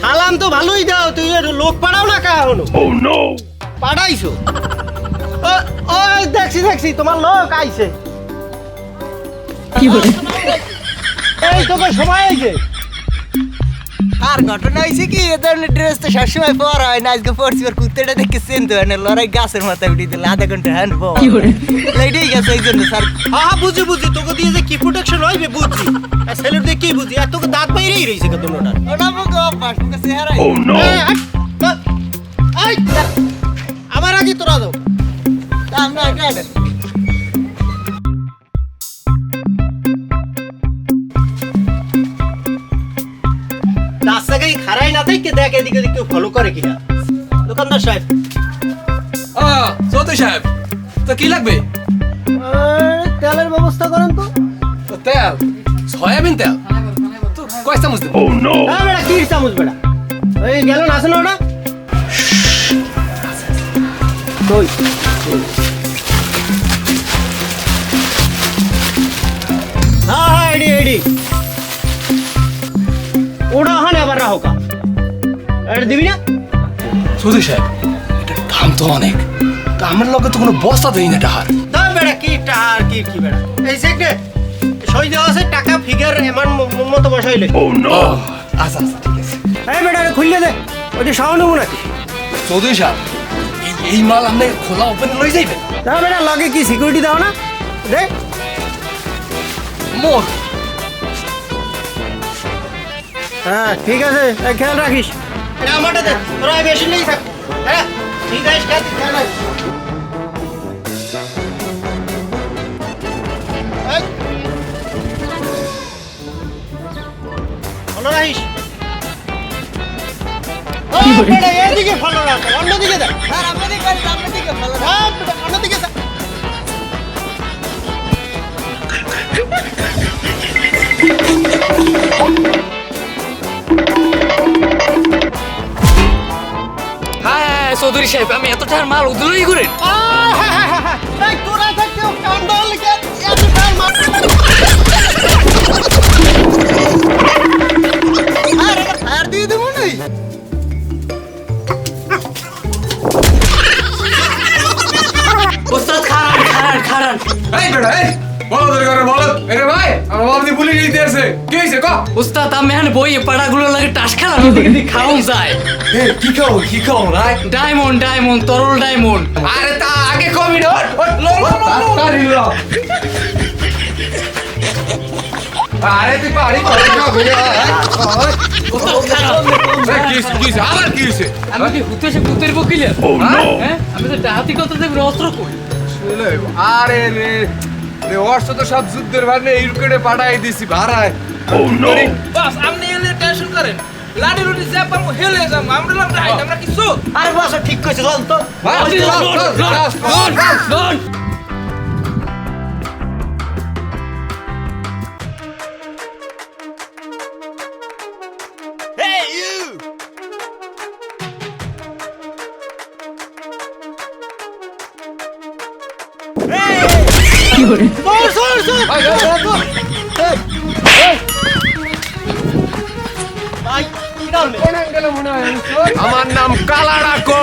সালাম তো ভালোই দাও তুই আর লোক পাড়াও না কা হলো পাঠাইছো ও ও দেখছি দেখছি তোমার লোক আইছে। কি এই তোকে সময় আইছে আর ঘটনা হয়েছে কি এ ধরনের ড্রেস তো সবসময় পরা হয় না। আজকে পড়ছি আর কুত্তেটা দেখে চেনতে হয় না লড়াই গাছের মাথায় উঠে দিল আধা ঘণ্টা হ্যান্ড এইটাই গেছে এই জন্য স্যার। হ্যাঁ বুঝি বুঝি তোকে দিয়ে যে কি প্রোটেকশন হইবে বুঝছি আর দিয়ে কি বুঝি? আর তোকে দাঁত বাইরেই রয়েছে কত নোটার ওটা মুখে অভ্যাস মুখে চেহারা। আমার আগে তোরা দাও। আমরা এটা না দেখে দেখ এদিকে ওদিকে কেউ ফলো করে কিনা? দোকানদার সাহেব। চৌধুরী সাহেব তো কি লাগবে? তেলের ব্যবস্থা করেন তো। তো তেল? সয়াবিন তেল? তো কয় চামচ দেবো? হ্যাঁ বেটা কি চামচ বেটা। ওই গেল না আছে না ওটা? কই? হ্যাঁ হ্যাঁ এডি এডি ওটা ওখানে আবার রাহো কা এটা দিবি না? চৌধুরী সাহেব এটার দাম তো অনেক। তা আমার লগে তো কোনো বস্তা দেই না টাহার তা বেটা কি টার কি কি বেটা এই সেকে সই দেওয়া আছে টাকা ফিগার এমন মতো বসাইলে ও আচ্ছা আচ্ছা ঠিক আছে। এই বেটা খুললে দে ওই যে সাউন্ড হব নাকি? চৌধুরী সাহেব এই মাল আপনি খোলা ওপেন লই যাইবেন? তা বেটা লগে কি সিকিউরিটি দাও না? দে। মোর। হ্যাঁ ঠিক আছে খেয়াল রাখিস। এটা আমারটা দে তোরা বেশি নেই থাক হ্যাঁ ঠিক আছে খেয়াল খেয়াল রাখিস এই। ভালো রাখিস ও, বেটা, এদিকে ভালো রাখ অন্যদিকে দেখ স্যার আপনাদের গাড়ি আপনাদেরকে ভালো চৌধুরী সাহেব আমি এত টাকার মাল উদুলই করে। আহ। এই, তোরা থাকতেও কান্ডাল লিখে এত টাইম মার আর দিয়ে দেবো নাই ওস্তাদ খারান খারান খারান এই বেটা এই বলো তোর বলো। এরে ভাই আমার বাবদি পুলিশ দিতে আছে কি হইছে ক? ওস্তাদ আমি এখন বই পাড়াগুলো লাগে টাস খেলা দিকে দিকে যায় কি খাও কি খাও রাই ডায়মন্ড ডায়মন্ড তরল ডায়মন্ড আরে তা আগে কমি না তাড়াতাড়ি ল আরে তুই পারি করে না বেরে ওস্তাদ কি কি আমার কি হইছে? আমি কি হুতে ভূতের বকিলে হ্যাঁ? আমি তো ডাহাতি কথা দেব অস্ত্র কই আরে রে রে অর্থ তো সব যুদ্ধের ভানে ইউক্রেনে পাঠাই দিছি ভাড়ায়। বাস আপনি এলে টেনশন করেন। লাডি লুডি জ্যাপ আমি হেলে যাম আমরা লাম রাইট আমরা কিছু। আরে বস ঠিক কইছে চল তো। সর সর সর ভাই আমার নাম কালা ডাকো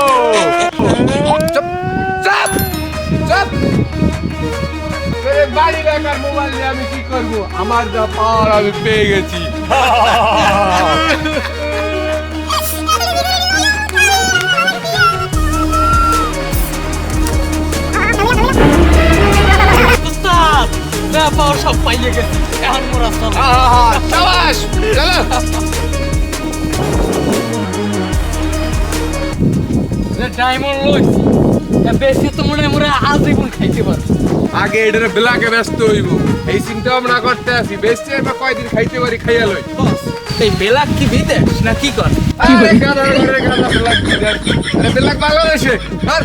আমি কি করব? আমার যা পাওয়ার আমি পেয়ে গেছি। পাওয়ার সব পাইয়ে গেছি। এখন মোরা চল। ডায়মন্ড লইছি। এ বেশি তো মনে মোরা আজীবন খাইতে পারব। আগে এটারে বেলাকে ব্যস্ত হইব। এই চিন্তা ভাবনা করতে আছি বেশি আমরা কয়দিন খাইতে পারি খাইয়া লই। এই বেলাক কি বিদেশ না কি কর? আরে গাদা করে গাদা বেলাক বিদেশ। আরে বেলাক বাংলাদেশে। আর